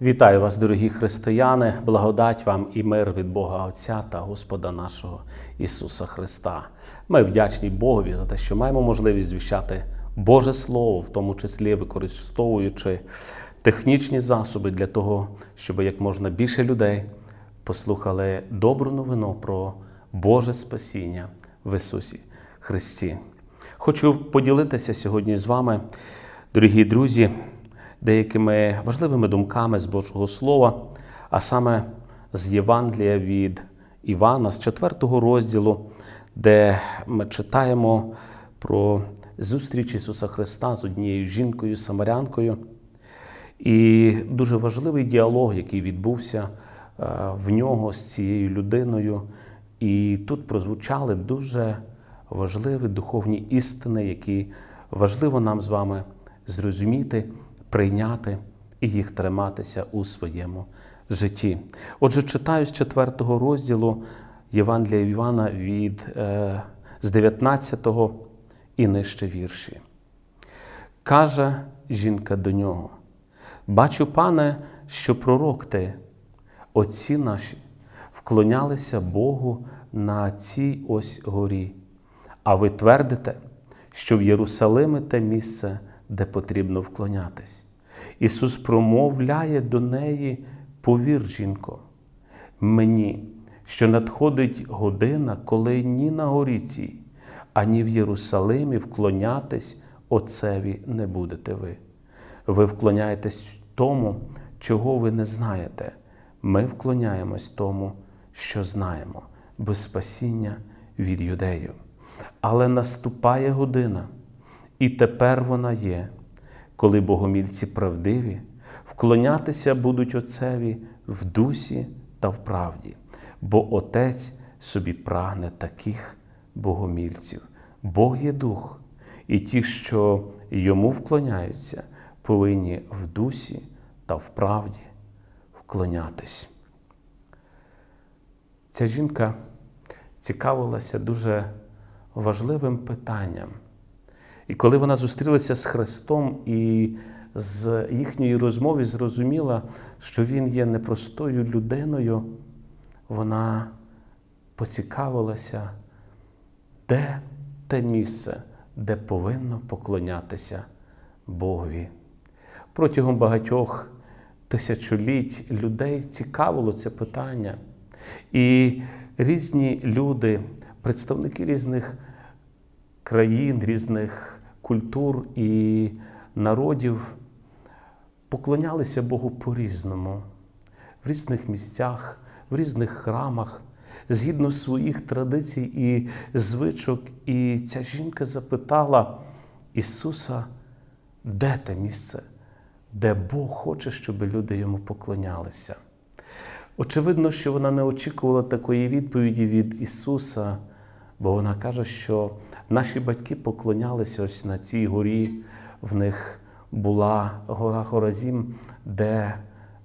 Вітаю вас, дорогі християни, благодать вам і мир від Бога Отця та Господа нашого Ісуса Христа. Ми вдячні Богові за те, що маємо можливість звіщати Боже Слово, в тому числі використовуючи технічні засоби для того, щоб як можна більше людей послухали добру новину про Боже спасіння в Ісусі Христі. Хочу поділитися сьогодні з вами, дорогі друзі, деякими важливими думками з Божого Слова, а саме з Євангелія від Івана, з 4 розділу, де ми читаємо про зустріч Ісуса Христа з однією жінкою, самарянкою. І дуже важливий діалог, який відбувся е, в нього з цією людиною. І тут прозвучали дуже важливі духовні істини, які важливо нам з вами зрозуміти, прийняти і їх триматися у своєму житті. Отже, читаю з 4 розділу Євангелія Івана від, е, з 19 і нижче вірші. Каже жінка до нього: Бачу, пане, що пророк ти, отці наші, вклонялися Богу на цій ось горі, а ви твердите, що в Єрусалимі те місце, де потрібно вклонятись. Ісус промовляє до неї, повір, жінко, мені, що надходить година, коли ні на горі цій, ані в Єрусалимі вклонятись Отцеві не будете ви. Ви вклоняєтесь тому, чого ви не знаєте. Ми вклоняємось тому, що знаємо, без спасіння від юдеїв. Але наступає година, і тепер вона є, коли богомільці правдиві вклонятися будуть Отцеві в дусі та в правді, бо Отець собі прагне таких богомільців. Бог є дух, і ті, що йому вклоняються, повинні в дусі та в правді вклонятись. Ця жінка цікавилася дуже важливим питанням. І коли вона зустрілася з Христом і з їхньої розмови зрозуміла, що Він є непростою людиною, вона поцікавилася, де те місце, де повинно поклонятися Богові. Протягом багатьох тисячоліть людей цікавило це питання. І різні люди, представники різних країн, різних культур і народів поклонялися Богу по-різному, в різних місцях, в різних храмах, згідно своїх традицій і звичок. І ця жінка запитала Ісуса, де те місце, де Бог хоче, щоб люди йому поклонялися. Очевидно, що вона не очікувала такої відповіді від Ісуса, бо вона каже, що наші батьки поклонялися ось на цій горі, в них була гора Хоразім, де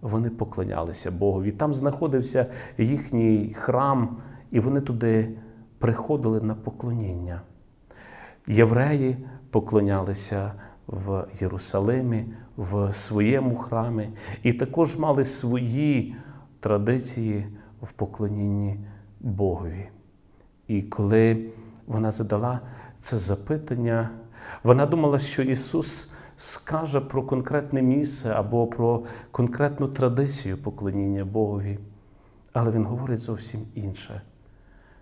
вони поклонялися Богові. Там знаходився їхній храм, і вони туди приходили на поклоніння. Євреї поклонялися в Єрусалимі, в своєму храмі, і також мали свої традиції в поклонінні Богові. І коли вона задала це запитання, вона думала, що Ісус скаже про конкретне місце або про конкретну традицію поклоніння Богові. Але Він говорить зовсім інше.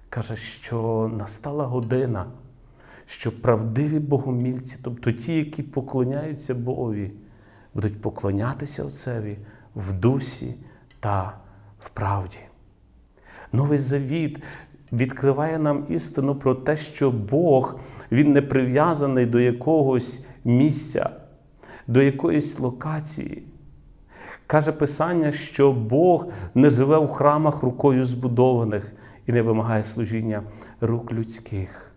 Каже, що настала година, що правдиві богомільці, тобто ті, які поклоняються Богові, будуть поклонятися Отцеві в дусі та в правді. Новий завіт відкриває нам істину про те, що Бог Він не прив'язаний до якогось місця, до якоїсь локації. Каже Писання, що Бог не живе у храмах рукою збудованих і не вимагає служіння рук людських.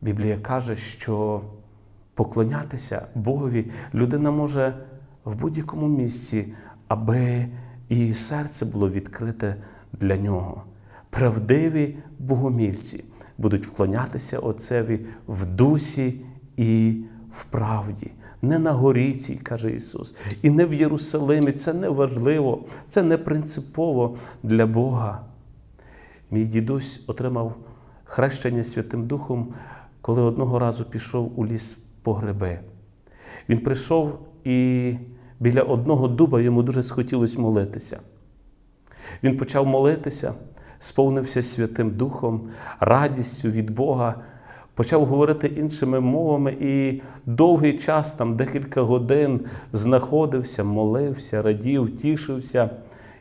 Біблія каже, що поклонятися Богові людина може в будь-якому місці, аби її серце було відкрите для нього. Правдиві богомільці будуть вклонятися Отцеві в дусі і в правді. не на горі цій, каже Ісус, і не в Єрусалимі. Це не важливо, це не принципово для Бога. Мій дідусь отримав хрещення Святим Духом, коли одного разу пішов у ліс по гриби. Він прийшов і біля одного дуба йому дуже схотілося молитися. Він почав молитися, сповнився Святим Духом, радістю від Бога, почав говорити іншими мовами і довгий час, там декілька годин, знаходився, молився, радів, тішився.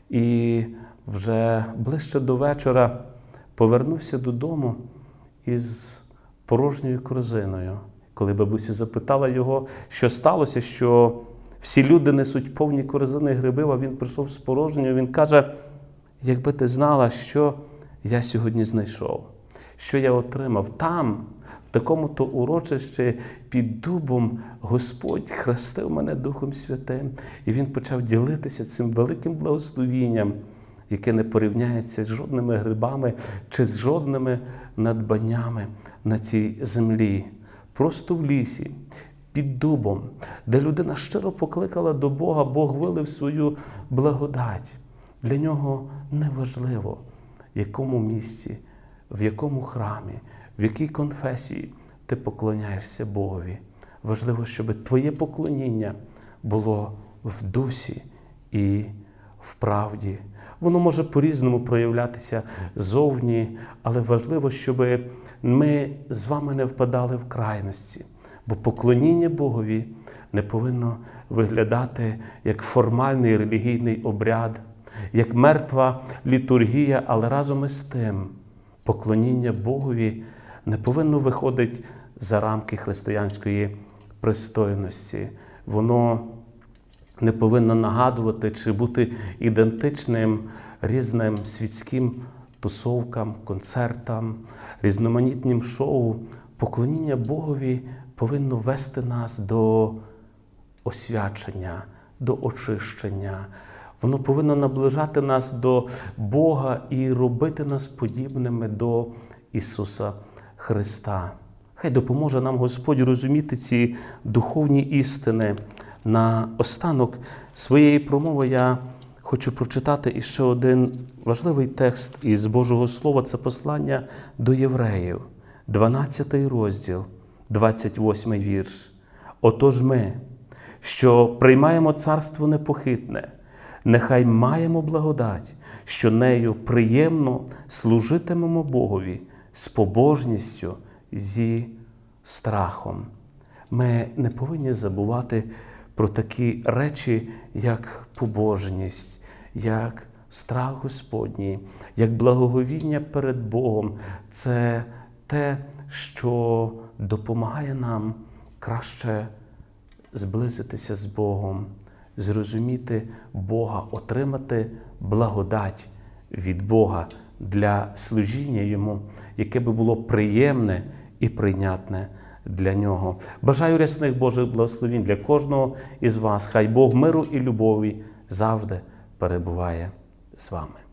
І вже ближче до вечора повернувся додому із порожньою корзиною. Коли бабуся запитала його, що сталося, що всі люди несуть повні корзини грибів, а він прийшов з порожньою, він каже: якби ти знала, що я сьогодні знайшов, що я отримав там, в такому-то урочищі під дубом, Господь хрестив мене Духом Святим, і він почав ділитися цим великим благословінням, яке не порівняється з жодними грибами чи з жодними надбаннями на цій землі. Просто в лісі, під дубом, де людина щиро покликала до Бога, Бог вилив свою благодать. Для нього неважливо, в якому місці, в якому храмі, в якій конфесії ти поклоняєшся Богові. Важливо, щоб твоє поклоніння було в дусі і в правді. Воно може по-різному проявлятися зовні, але важливо, щоб ми з вами не впадали в крайності, бо поклоніння Богові не повинно виглядати як формальний релігійний обряд, як мертва літургія, але разом із тим поклоніння Богові не повинно виходити за рамки християнської пристойності. Воно не повинно нагадувати чи бути ідентичним різним світським тусовкам, концертам, різноманітним шоу. Поклоніння Богові повинно вести нас до освячення, до очищення. Воно повинно наближати нас до Бога і робити нас подібними до Ісуса Христа. Хай допоможе нам Господь розуміти ці духовні істини. На останок своєї промови я хочу прочитати іще один важливий текст із Божого Слова це послання до євреїв, 12 розділ, 28 вірш. Отож ми, що приймаємо царство непохитне, нехай маємо благодать, що нею приємно служитимемо Богові з побожністю зі страхом. Ми не повинні забувати про такі речі, як побожність, як страх Господній, як благоговіння перед Богом. Це те, що допомагає нам краще зблизитися з Богом, зрозуміти Бога, отримати благодать від Бога для служіння Йому, яке би було приємне і прийнятне для нього. Бажаю рясних Божих благословень для кожного із вас. Хай Бог миру і любові завжди перебуває з вами.